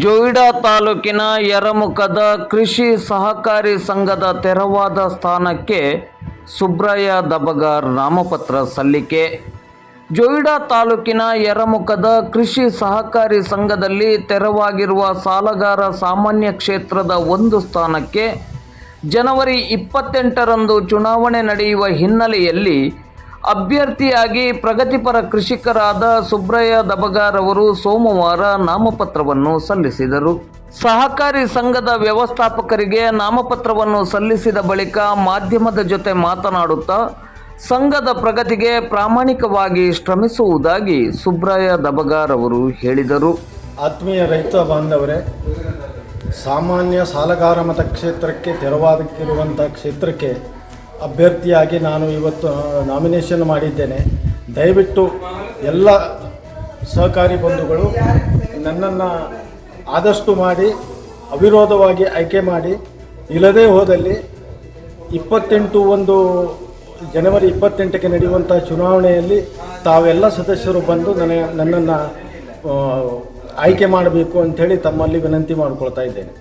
ಜೋಯಿಡಾ ತಾಲೂಕಿನ ಯರಮುಖದ ಕೃಷಿ ಸಹಕಾರಿ ಸಂಘದ ತೆರವಾದ ಸ್ಥಾನಕ್ಕೆ ಸುಬ್ರಾಯ ದಬಗಾರ್ ನಾಮಪತ್ರ ಸಲ್ಲಿಕೆ. ಜೋಯಿಡಾ ತಾಲೂಕಿನ ಯರಮುಖದ ಕೃಷಿ ಸಹಕಾರಿ ಸಂಘದಲ್ಲಿ ತೆರವಾಗಿರುವ ಸಾಲಗಾರ ಸಾಮಾನ್ಯ ಕ್ಷೇತ್ರದ ಒಂದು ಸ್ಥಾನಕ್ಕೆ ಜನವರಿ ಇಪ್ಪತ್ತೆಂಟರಂದು ಚುನಾವಣೆ ನಡೆಯುವ ಹಿನ್ನೆಲೆಯಲ್ಲಿ ಅಭ್ಯರ್ಥಿಯಾಗಿ ಪ್ರಗತಿಪರ ಕೃಷಿಕರಾದ ಸುಬ್ರಯ್ಯ ದಬಗಾರ್ ಅವರು ಸೋಮವಾರ ನಾಮಪತ್ರವನ್ನು ಸಲ್ಲಿಸಿದರು. ಸಹಕಾರಿ ಸಂಘದ ವ್ಯವಸ್ಥಾಪಕರಿಗೆ ನಾಮಪತ್ರವನ್ನು ಸಲ್ಲಿಸಿದ ಬಳಿಕ ಮಾಧ್ಯಮದ ಜೊತೆ ಮಾತನಾಡುತ್ತಾ, ಸಂಘದ ಪ್ರಗತಿಗೆ ಪ್ರಾಮಾಣಿಕವಾಗಿ ಶ್ರಮಿಸುವುದಾಗಿ ಸುಬ್ರಾಯ ದಬಗಾರ್ ಅವರು ಹೇಳಿದರು. ಆತ್ಮೀಯ ರೈತ ಬಾಂಧವರೇ, ಸಾಮಾನ್ಯ ಸಾಲಗಾರ ಮತ ಕ್ಷೇತ್ರಕ್ಕೆ ತೆರವಾದಕ್ಕಿರುವಂಥ ಕ್ಷೇತ್ರಕ್ಕೆ ಅಭ್ಯರ್ಥಿಯಾಗಿ ನಾನು ಇವತ್ತು ನಾಮಿನೇಷನ್ ಮಾಡಿದ್ದೇನೆ. ದಯವಿಟ್ಟು ಎಲ್ಲ ಸಹಕಾರಿ ಬಂಧುಗಳು ನನ್ನನ್ನು ಆದಷ್ಟು ಮಾಡಿ, ಅವಿರೋಧವಾಗಿ ಆಯ್ಕೆ ಮಾಡಿ, ಇಲ್ಲದೇ ಹೋದಲ್ಲಿ ಇಪ್ಪತ್ತೆಂಟು ಒಂದು ಜನವರಿ ಇಪ್ಪತ್ತೆಂಟಕ್ಕೆ ನಡೆಯುವಂಥ ಚುನಾವಣೆಯಲ್ಲಿ ತಾವೆಲ್ಲ ಸದಸ್ಯರು ಬಂದು ನನಗೆ ನನ್ನನ್ನು ಆಯ್ಕೆ ಮಾಡಬೇಕು ಅಂಥೇಳಿ ತಮ್ಮಲ್ಲಿ ವಿನಂತಿ ಮಾಡಿಕೊಳ್ತಾ ಇದ್ದೇನೆ.